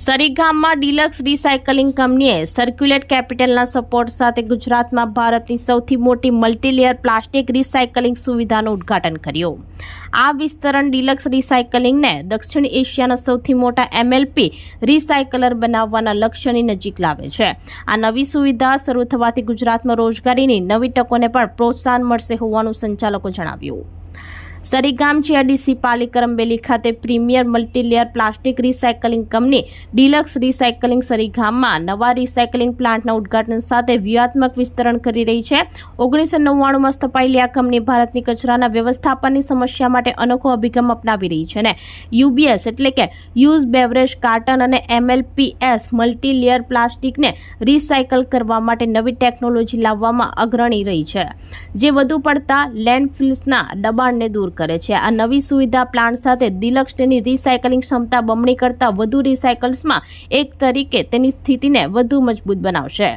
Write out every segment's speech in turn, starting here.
સરીગામમાં deluxe recycling કંપનીએ circulate કેપિટલના support સાથે ગુજરાતમાં ભારતની સૌથી મોટી મલ્ટીલેયર પ્લાસ્ટિક રિસાયકલિંગ સુવિધાનું ઉદઘાટન કર્યું આ વિસ્તરણ ડિલક્સ રિસાયકલિંગને દક્ષિણ એશિયાના સૌથી મોટા એમએલપી રિસાયકલર બનાવવાના લક્ષ્યની નજીક લાવે છે આ નવી સુવિધા શરૂ થવાથી ગુજરાતમાં રોજગારીની નવી તકોને પણ પ્રોત્સાહન મળશે હોવાનું સંચાલકો જણાવ્યું સરીગામ જીઆરડીસી પાલિકા રંબેલી ખાતે premier multilayer plastic recycling company deluxe recycling સરીગામમાં નવા રિસાયકલિંગ પ્લાન્ટના ઉદ્ઘાટન સાથે વ્યૂહાત્મક વિસ્તરણ કરી રહી છે ઓગણીસો નવ્વાણુંમાં સ્થપાયેલી આ કંપની ભારતની કચરાના વ્યવસ્થાપનની સમસ્યા માટે અનોખો અભિગમ અપનાવી રહી છે અને યુબીએસ એટલે કે યુઝ બેવરેજ કાર્ટન અને એમએલપીએસ મલ્ટીલેયર પ્લાસ્ટિકને રિસાયકલ કરવા માટે નવી ટેકનોલોજી લાવવામાં અગ્રણી રહી છે જે વધુ પડતા લેન્ડફિલ્સના દબાણને દૂર કરે છે આ નવી સુવિધા પ્લાન્ટ સાથે દિલક્ષની રિસાયકલિંગ ક્ષમતા બમણી કરતાં વધુ રિસાયકલ્સમાં એક તરીકે તેની સ્થિતિને વધુ મજબૂત બનાવશે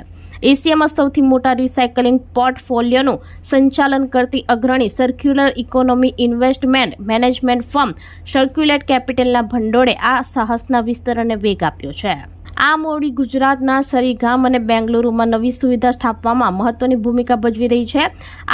એશિયામાં સૌથી મોટા રિસાયકલિંગ પોર્ટફોલિયોનું સંચાલન કરતી અગ્રણી circular economy investment management firm Circulate કેપિટલના ભંડોળે આ સાહસના વિસ્તરણને વેગ આપ્યો છે આ મોડી ગુજરાતના સરી અને બેંગલુરુમાં નવી સુવિધા સ્થાપવામાં મહત્વની ભૂમિકા ભજવી રહી છે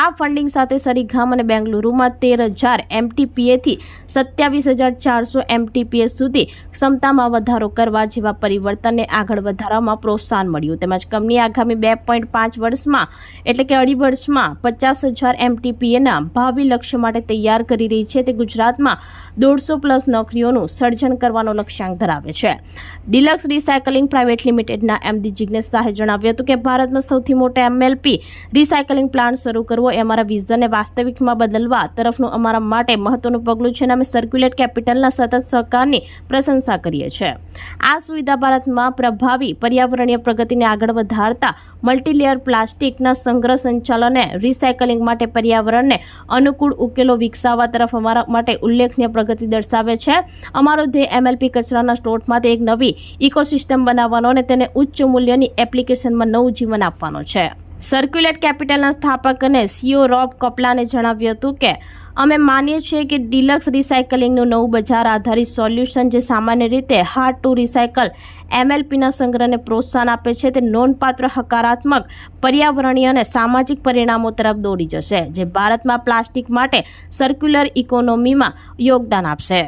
આ ફંડિંગ સાથે સરી અને બેંગલુરુમાં તેર હજાર એમટીપીએથી સત્યાવીસ હજાર ચારસો એમટીપીએ સુધી ક્ષમતામાં વધારો કરવા જેવા પરિવર્તનને આગળ વધારવામાં પ્રોત્સાહન મળ્યું તેમજ કંપની આગામી બે પોઈન્ટ પાંચ વર્ષમાં એટલે કે અઢી વર્ષમાં પચાસ હજાર એમટીપીએના ભાવિ લક્ષ્ય માટે તૈયાર કરી રહી છે તે ગુજરાતમાં દોઢસો પ્લસ નોકરીઓનું સર્જન કરવાનો લક્ષ્યાંક ધરાવે છે ડિલક્સ રિસાયકલ રિસાયકલિંગ પ્રાઇવેટ લિમિટેડના એમડી જિજ્ઞેશ શાહે જણાવ્યું હતું કે ભારતમાં સૌથી મોટો એમએલપી રિસાયકલિંગ પ્લાન્ટ શરૂ કરવો એ અમારા વિઝનને વાસ્તવિકમાં બદલવા તરફનું અમારા માટે મહત્વનું પગલું છે અને અમે સર્ક્યુલેટ કેપિટલના સતત સહકારની પ્રશંસા કરીએ છીએ આ સુવિધા ભારતમાં પ્રભાવી પર્યાવરણીય પ્રગતિને આગળ વધારતા મલ્ટીલેયર પ્લાસ્ટિકના સંગ્રહ સંચાલને રિસાયકલિંગ માટે પર્યાવરણને અનુકૂળ ઉકેલો વિકસાવવા તરફ અમારા માટે ઉલ્લેખનીય પ્રગતિ દર્શાવે છે અમારો ધ્યેય એમએલપી કચરાના સ્ટોકમાંથી એક નવી ઇકોસિસ્ટમ બનાવવાનો અને તેને ઉચ્ચ મૂલ્યની એપ્લિકેશનમાં નવું જીવન આપવાનો છે સર્ક્યુલેટ કેપિટલના સ્થાપક અને સીઓ રોબ કપલાને જણાવ્યું હતું કે અમે માનીએ છીએ કે ડિલક્સ રિસાયકલિંગનું નવું બજાર આધારિત સોલ્યુશન જે સામાન્ય રીતે હાર્ડ ટુ રિસાયકલ એમએલપીના સંગ્રહને પ્રોત્સાહન આપે છે તે નોંધપાત્ર હકારાત્મક પર્યાવરણીય અને સામાજિક પરિણામો તરફ દોરી જશે જે ભારતમાં પ્લાસ્ટિક માટે સર્ક્યુલર ઇકોનોમીમાં યોગદાન આપશે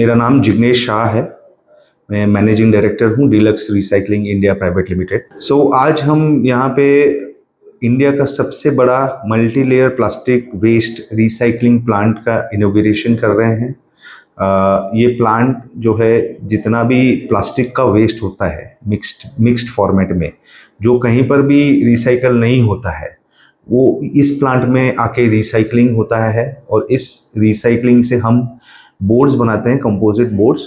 મેરા નામ જિગ્નેશ શાહ હૈ मैं मैनेजिंग डायरेक्टर हूँ deluxe recycling India private limited so आज हम यहाँ पे इंडिया का सबसे बड़ा multi layer plastic waste recycling plant का इनोग्रेशन कर रहे हैं आ, ये प्लांट जो है जितना भी प्लास्टिक का वेस्ट होता है मिक्स्ड मिक्स्ड फॉर्मेट में जो कहीं पर भी रिसाइकल नहीं होता है वो इस प्लांट में आके रिसाइकलिंग होता है और इस रिसाइकलिंग से हम बोर्ड्स बनाते हैं कंपोजिट बोर्ड्स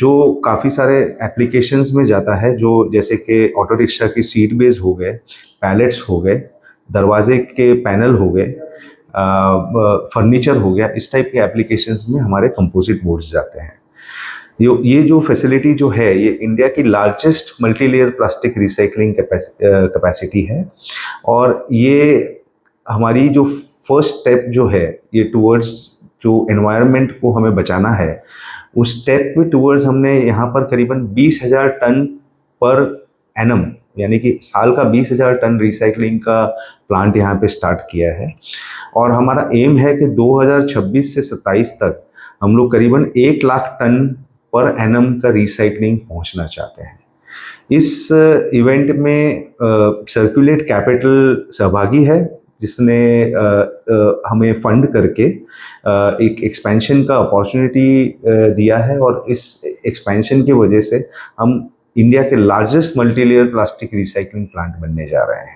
जो काफ़ी सारे एप्लीकेशंस में जाता है जो जैसे कि ऑटो रिक्शा की सीट बेस हो गए पैलेट्स हो गए दरवाजे के पैनल हो गए फर्नीचर हो गया इस टाइप के एप्लीकेशंस में हमारे कंपोजिट बोर्ड्स जाते हैं यो ये जो फैसिलिटी जो है ये इंडिया की largest multilayer plastic recycling capacity है और ये हमारी जो फर्स्ट स्टेप जो है ये टूवर्ड्स जो इन्वायरमेंट को हमें बचाना है उस स्टेप में टूवर्ड्स हमने यहाँ पर करीबन बीस हज़ार टन पर एनम यानी कि साल का बीस हज़ार टन रिसाइकलिंग का प्लांट यहाँ पे स्टार्ट किया है और हमारा एम है कि 2026 से 27 तक हम लोग करीबन एक लाख टन पर एनम का रिसाइकलिंग पहुँचना चाहते हैं इस इवेंट में सर्कुलेट कैपिटल सहभागी है जिसने आ, हमें फंड करके आ, एक एक्सपेंशन का अपॉर्चुनिटी दिया है और इस एक्सपेंशन की वजह से हम इंडिया के largest multilayer plastic recycling plant बनने जा रहे हैं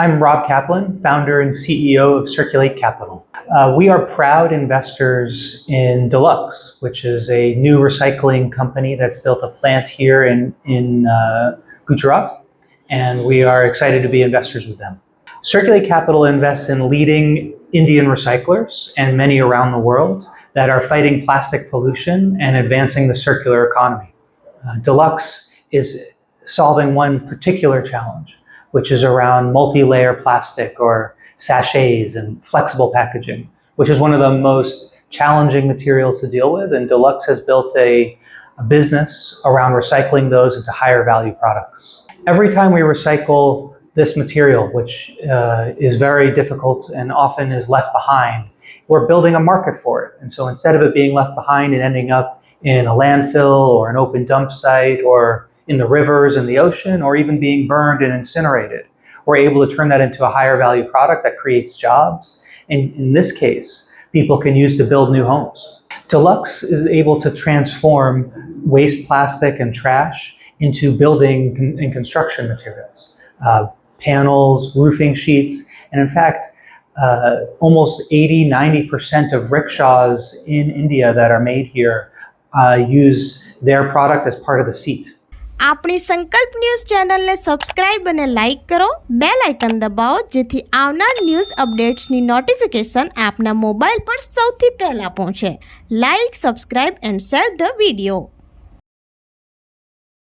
I am Rob Kaplan founder and CEO of Circulate Capital Uh, we are proud investors in Deluxe, which is a new recycling company that's built a plant in in, in uh, Gujarat, and we are excited to be investors with them. Circulate Capital invests in leading Indian recyclers and many around the world that are fighting plastic pollution and advancing the circular economy. Uh, Deluxe is solving one particular challenge, which is around multi-layer plastic or sachets and flexible packaging, which is one of the most challenging materials to deal with. And Deluxe has built a, a business around recycling those into higher value products. Every time we recycle this material, which uh, is very difficult and often is left behind. We're building a market for it. And so instead of it being left behind and ending up in a landfill or an open dump site or in the rivers and the ocean or even being burned and incinerated, we're able to turn that into a higher value product that creates jobs. And in this case, people can use to build new homes. Deluxe is able to transform waste plastic and trash into building and construction materials. Uh, panels, roofing sheets, and in fact, uh, almost 80, 90% of rickshaws in India that are made here uh, use their product as part of the seat. આપણી સંકલ્પ news ચેનલને subscribe અને like કરો બે લાઇકન દબાવો જેથી આવનાર ન્યૂઝ અપડેટ્સની નોટિફિકેશન આપના મોબાઈલ પર સૌથી પહેલાં પહોંચે like subscribe and share the video